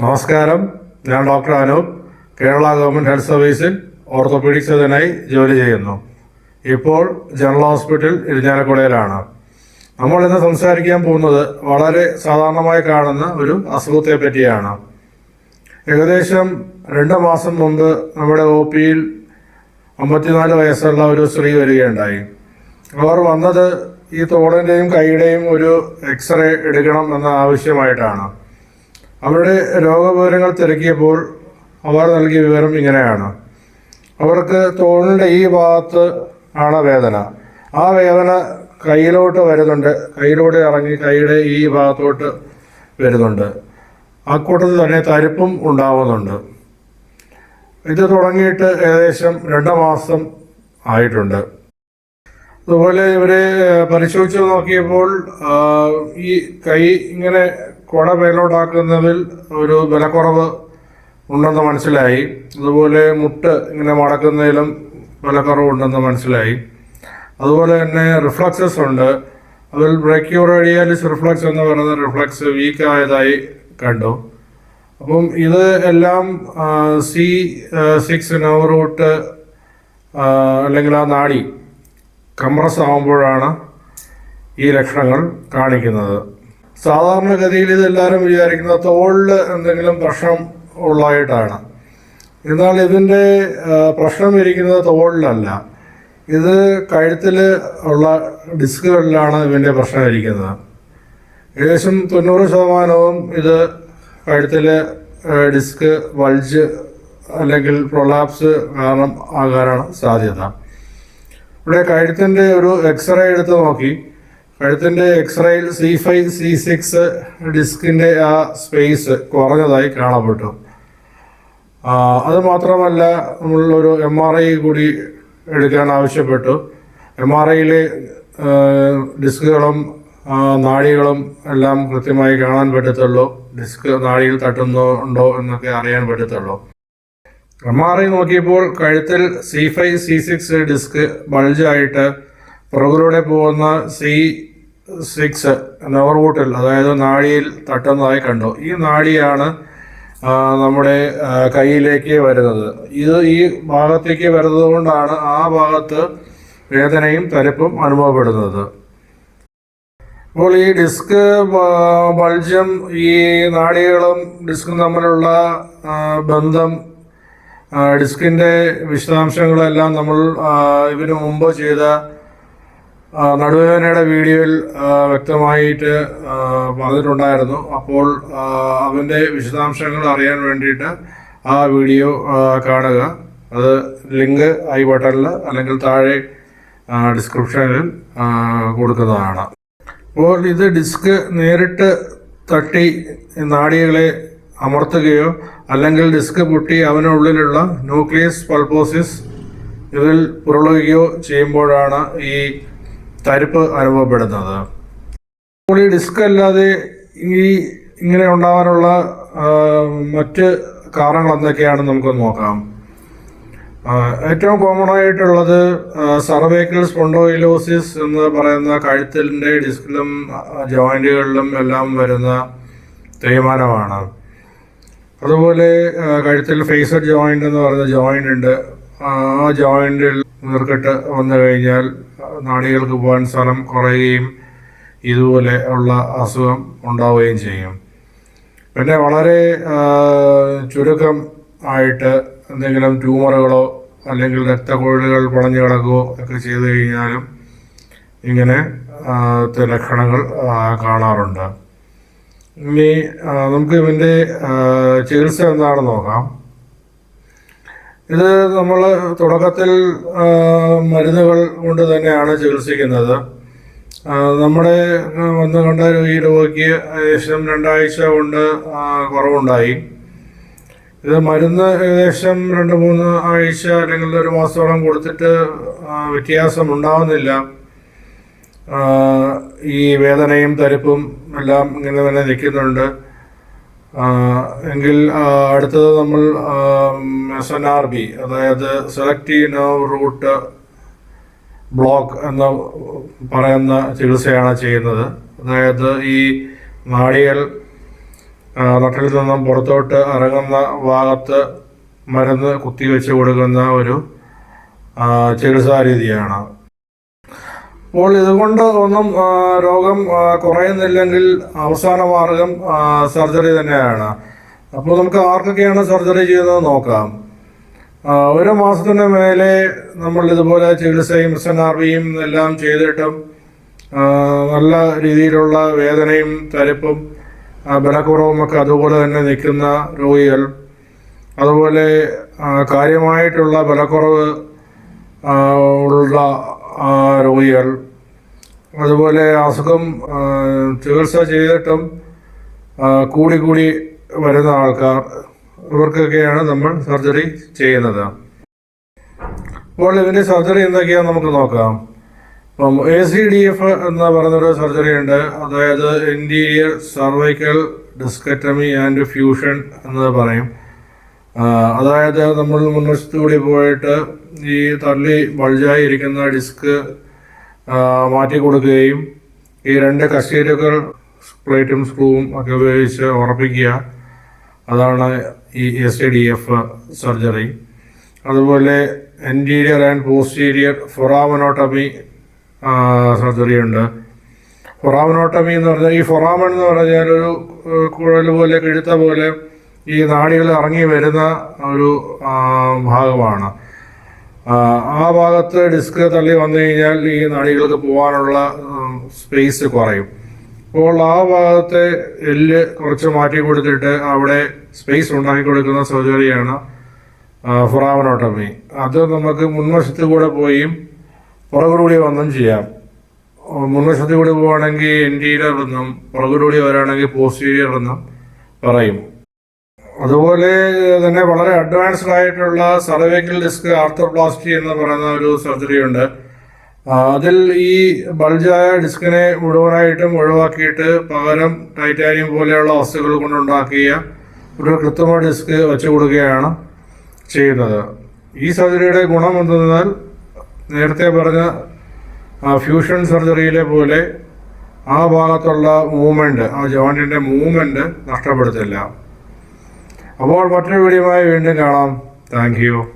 നമസ്കാരം. ഞാൻ doctor Anoop. Kerala government health സർവീസിൽ ഓർത്തോപീഡിക്സ് സർജനായി ജോലി ചെയ്യുന്നു. ഇപ്പോൾ ജനറൽ ഹോസ്പിറ്റൽ ഇരിഞ്ഞാലക്കുടയിലാണ്. നമ്മൾ ഇന്ന് സംസാരിക്കാൻ പോകുന്നത് വളരെ സാധാരണമായി കാണുന്ന ഒരു അസുഖത്തെ പറ്റിയാണ്. ഏകദേശം രണ്ട് മാസം മുമ്പ് നമ്മുടെ ഒ പിയിൽ അമ്പത്തിനാല് വയസ്സുള്ള ഒരു സ്ത്രീ വരികയുണ്ടായി. അവർ വന്നത് ഈ തോളിന്റെയും കൈയുടെയും ഒരു എക്സ്റേ എടുക്കണം എന്ന ആവശ്യമായിട്ടാണ്. അവരുടെ രോഗവിവരങ്ങൾ തിരക്കിയപ്പോൾ അവർ നൽകിയ വിവരം ഇങ്ങനെയാണ്. അവർക്ക് തോളിന്റെ ഈ ഭാഗത്ത് ആണ് വേദന. ആ വേദന കയ്യിലോട്ട് വരുന്നുണ്ട്. കയ്യിലൂടെ ഇറങ്ങി കൈയുടെ ഈ ഭാഗത്തോട്ട് വരുന്നുണ്ട്. ആ കൂട്ടത്തിൽ തന്നെ തരിപ്പും ഉണ്ടാവുന്നുണ്ട്. ഇത് തുടങ്ങിയിട്ട് ഏകദേശം രണ്ട് മാസം ആയിട്ടുണ്ട്. അതുപോലെ ഇവരെ പരിശോധിച്ച് നോക്കിയപ്പോൾ ഈ കൈ ഇങ്ങനെ കുട മേലോട്ടാക്കുന്നതിൽ ഒരു വിലക്കുറവ് ഉണ്ടെന്ന് മനസ്സിലായി. അതുപോലെ മുട്ട് ഇങ്ങനെ മടക്കുന്നതിലും വിലക്കുറവുണ്ടെന്ന് മനസ്സിലായി. അതുപോലെ തന്നെ റിഫ്ലക്സസ് ഉണ്ട്. അതിൽ ബ്രേക്യൂറേഡിയാലിസ് റിഫ്ലക്സ് എന്ന് പറയുന്ന റിഫ്ലക്സ് വീക്ക് ആയതായി കണ്ടു. അപ്പം ഇത് എല്ലാം സി സിക്സ് നവ് റൂട്ട് അല്ലെങ്കിൽ ആ നാടി കംപ്രസ് ആകുമ്പോഴാണ് ഈ ലക്ഷണങ്ങൾ കാണിക്കുന്നത്. സാധാരണഗതിയിൽ ഇതെല്ലാവരും വിചാരിക്കുന്നത് തോളിൽ എന്തെങ്കിലും പ്രശ്നം ഉള്ളതായിട്ടാണ്. എന്നാൽ ഇതിന്റെ പ്രശ്നം ഇരിക്കുന്നത് തോളിലല്ല. ഇത് കഴുത്തിൽ ഉള്ള ഡിസ്കുകളിലാണ് ഇതിന്റെ പ്രശ്നം ഇരിക്കുന്നത്. ഏകദേശം തൊണ്ണൂറ് ശതമാനവും ഇത് കഴുത്തിലെ ഡിസ്ക് വൾജ് അല്ലെങ്കിൽ പ്രൊലാപ്സ് കാരണം ആകാനാണ് സാധ്യത. ഇവിടെ കഴുത്തിന്റെ ഒരു എക്സ്റേ എടുത്ത് നോക്കി. കഴുത്തിന്റെ എക്സ്റേയിൽ സി ഫൈവ് സി സിക്സ് ഡിസ്കിന്റെ ആ സ്പേസ് കുറഞ്ഞതായി കാണപ്പെട്ടു. അത് മാത്രമല്ല നമ്മളൊരു എം ആർ ഐ കൂടി എടുക്കാൻ ആവശ്യപ്പെട്ടു. എം ആർ ഐയിലെ ഡിസ്കുകളും നാഡികളും എല്ലാം കൃത്യമായി കാണാൻ പറ്റത്തുള്ളൂ. ഡിസ്ക് നാഡിയിൽ തട്ടുന്നുണ്ടോ എന്നൊക്കെ അറിയാൻ പറ്റത്തുള്ളൂ. എം ആർ ഐ നോക്കിയപ്പോൾ കഴുത്തിൽ C five C six disc ബൾജായിട്ട് പുറകിലൂടെ പോകുന്ന സി സിക്സ് നെവർവൂട്ടിൽ അതായത് നാഡിയിൽ തട്ടുന്നതായി കണ്ടു. ഈ നാഡിയാണ് നമ്മുടെ കയ്യിലേക്ക് വരുന്നത്. ഇത് ഈ ഭാഗത്തേക്ക് വരുന്നത് കൊണ്ടാണ് ആ ഭാഗത്ത് വേദനയും തരിപ്പും അനുഭവപ്പെടുന്നത്. അപ്പോൾ ഈ ഡിസ്ക് ബൾജം ഈ നാടികളും ഡിസ്കും തമ്മിലുള്ള ബന്ധം ഡിസ്കിന്റെ വിശദാംശങ്ങളെല്ലാം നമ്മൾ ഇതിനു മുമ്പ് ചെയ്ത നടുവേദനയുടെ വീഡിയോയിൽ വ്യക്തമായിട്ട് പറഞ്ഞിട്ടുണ്ടായിരുന്നു അപ്പോൾ അവന്റെ വിശദാംശങ്ങൾ അറിയാൻ വേണ്ടിയിട്ട് ആ വീഡിയോ കാണുക. അത് ലിങ്ക് ഐ ബട്ടണിൽ അല്ലെങ്കിൽ താഴെ ഡിസ്ക്രിപ്ഷനിൽ കൊടുക്കുന്നതാണ്. അപ്പോൾ ഇത് ഡിസ്ക് നേരിട്ട് തട്ടി നാടികളെ അമർത്തുകയോ അല്ലെങ്കിൽ ഡിസ്ക് പൊട്ടി അവനുള്ളിലുള്ള ന്യൂക്ലിയസ് പൾപ്പോസിസ് ഇതിൽ പുരളുകയോ ചെയ്യുമ്പോഴാണ് ഈ തരിപ്പ് അനുഭവപ്പെടുന്നത്. അപ്പോൾ ഈ ഡിസ്ക് അല്ലാതെ ഈ ഇങ്ങനെ ഉണ്ടാകാനുള്ള മറ്റ് കാരണങ്ങൾ എന്തൊക്കെയാണ് നമുക്ക് നോക്കാം. ഏറ്റവും കോമൺ ആയിട്ടുള്ളത് സർവൈക്കൽ സ്പോണ്ടോയിലോസിസ് എന്ന് പറയുന്ന കഴുത്തിന്റെ ഡിസ്കിലും ജോയിന്റുകളിലും എല്ലാം വരുന്ന തേയ്മാനമാണ്. അതുപോലെ കഴുത്തിൽ ഫേസർ ജോയിന്റ് എന്ന് പറയുന്ന ജോയിന്റ് ഉണ്ട്. ആ ജോയിന്റിൽ നീർക്കെട്ട് വന്നു കഴിഞ്ഞാൽ നാടികൾക്ക് പോകാൻ സ്ഥലം കുറയുകയും ഇതുപോലെ ഉള്ള അസുഖം ഉണ്ടാവുകയും ചെയ്യും. പിന്നെ വളരെ ചുരുക്കം ആയിട്ട് എന്തെങ്കിലും ട്യൂമറുകളോ അല്ലെങ്കിൽ രക്തക്കൊഴലുകൾ വളഞ്ഞു കിടക്കുകയോ ഒക്കെ ചെയ്തു കഴിഞ്ഞാലും ഇങ്ങനെ ലക്ഷണങ്ങൾ കാണാറുണ്ട്. ഇനി നമുക്ക് ഇതിന്റെ ചികിത്സ എന്താണെന്ന് നോക്കാം. ഇത് നമ്മൾ തുടക്കത്തിൽ മരുന്നുകൾ കൊണ്ട് തന്നെയാണ് ചികിത്സിക്കുന്നത്. നമ്മുടെ വന്ന് കണ്ട ഈ രോഗിക്ക് ഏകദേശം രണ്ടാഴ്ച കൊണ്ട് കുറവുണ്ടായി. ഇത് മരുന്ന് ഏകദേശം രണ്ട് മൂന്ന് ആഴ്ച അല്ലെങ്കിൽ ഒരു മാസത്തോളം കൊടുത്തിട്ട് വ്യത്യാസം ഉണ്ടാവുന്നില്ല. ഈ വേദനയും തരിപ്പും എല്ലാം ഇങ്ങനെ തന്നെ നിൽക്കുന്നുണ്ട്. എങ്കിൽ അടുത്തത് നമ്മൾ എസ് എൻ ആർ ബി അതായത് സെലക്ട് നർവ് റൂട്ട് ബ്ലോക്ക് എന്ന് പറയുന്ന ചികിത്സയാണ് ചെയ്യുന്നത്. അതായത് ഈ നാടികൾ നട്ടിൽ നിന്നും പുറത്തോട്ട് ഇറങ്ങുന്ന ഭാഗത്ത് മരുന്ന് കുത്തിവെച്ച് കൊടുക്കുന്ന ഒരു ചികിത്സാ രീതിയാണ്. അപ്പോൾ ഇതുകൊണ്ട് ഒന്നും രോഗം കുറയുന്നില്ലെങ്കിൽ അവസാന മാർഗം സർജറി തന്നെയാണ്. അപ്പോൾ നമുക്ക് ആർക്കൊക്കെയാണ് സർജറി ചെയ്യുന്നത് നോക്കാം. ഒരു മാസത്തിന് മേലെ നമ്മൾ ഇതുപോലെ ചികിത്സയും എസ് എൻ ആർ വിയും എല്ലാം ചെയ്തിട്ടും നല്ല രീതിയിലുള്ള വേദനയും തരിപ്പും ബലക്കുറവും ഒക്കെ അതുപോലെ തന്നെ നിൽക്കുന്ന രോഗികൾ അതുപോലെ കാര്യമായിട്ടുള്ള ബലക്കുറവ് ഉള്ള രോഗികൾ. അതുപോലെ അസുഖം ചികിത്സ ചെയ്തിട്ടും കൂടി കൂടി വരുന്ന ആൾക്കാർ ഇവർക്കൊക്കെയാണ് നമ്മൾ സർജറി ചെയ്യുന്നത്. അപ്പോൾ ഇതിന്റെ സർജറി എന്തൊക്കെയാണെന്ന് നമുക്ക് നോക്കാം. അപ്പം എ സി ഡി എഫ് എന്ന് പറഞ്ഞൊരു സർജറി ഉണ്ട്. അതായത് anterior cervical discectomy and fusion എന്ന് പറയും. അതായത് നമ്മൾ മുൻവശത്തുകൂടി പോയിട്ട് ഈ തള്ളി ബൾജായി ഇരിക്കുന്ന ഡിസ്ക് മാറ്റി കൊടുക്കുകയും ഈ രണ്ട് കസ്റ്റീലുകൾ പ്ലേറ്റും സ്ക്രൂവും ഒക്കെ ഉപയോഗിച്ച് ഉറപ്പിക്കുക. അതാണ് ഈ എസ് ഡി എഫ് സർജറി അതുപോലെ anterior and posterior foraminotomy surgery ഉണ്ട്. ഫൊറാമനോട്ടമി എന്ന് പറഞ്ഞാൽ ഈ ഫൊറാമൻ എന്ന് പറഞ്ഞാൽ ഒരു കുഴൽ പോലെ കിഴുത്ത പോലെ ഈ നാടികൾ ഇറങ്ങി വരുന്ന ഒരു ഭാഗമാണ്. ആ, ഭാഗത്ത് ഡിസ്ക് തള്ളി വന്നു കഴിഞ്ഞാൽ ഈ നാടികൾക്ക് പോകാനുള്ള സ്പേസ് കുറയും. അപ്പോൾ ആ ഭാഗത്തെ എല്ല് കുറച്ച് മാറ്റി കൊടുത്തിട്ട് അവിടെ സ്പേസ് ഉണ്ടാക്കി കൊടുക്കുന്ന സർജറിയാണ് ഫുറാവനോട്ടമി. അത് നമുക്ക് മുൻവശത്ത് കൂടെ പോയും പുറകുകൂടി വന്നും ചെയ്യാം. മുൻവശത്ത് കൂടി പോവുകയാണെങ്കിൽ എന്റീരിയർ എന്നും പുറകുകൂടി വരാണെങ്കിൽ പോസ്റ്റീരിയർ എന്നും പറയും. അതുപോലെ തന്നെ വളരെ അഡ്വാൻസ്ഡ് ആയിട്ടുള്ള സർവൈക്കൽ ഡിസ്ക് ആർത്തോപ്ലാസ്റ്റി എന്ന് പറയുന്ന ഒരു സർജറി ഉണ്ട്. അതിൽ ഈ ബൾജായ ഡിസ്കിനെ മുഴുവനായിട്ടും ഒഴിവാക്കിയിട്ട് പകരം ടൈറ്റാനിയം പോലെയുള്ള വസ്തുക്കൾ കൊണ്ടുണ്ടാക്കിയ ഒരു കൃത്രിമ ഡിസ്ക് വെച്ചു കൊടുക്കുകയാണ് ചെയ്യുന്നത് ഈ സർജറിയുടെ ഗുണം എന്തെന്നാൽ നേരത്തെ പറഞ്ഞ ഫ്യൂഷൻ സർജറിയിലെ പോലെ ആ ഭാഗത്തുള്ള മൂവ്മെന്റ് ആ ജോയിന്റിന്റെ മൂവ്മെന്റ് നഷ്ടപ്പെടുത്തില്ല. അപ്പോൾ മറ്റൊരു വീഡിയോമായി വീണ്ടും കാണാം. Thank you.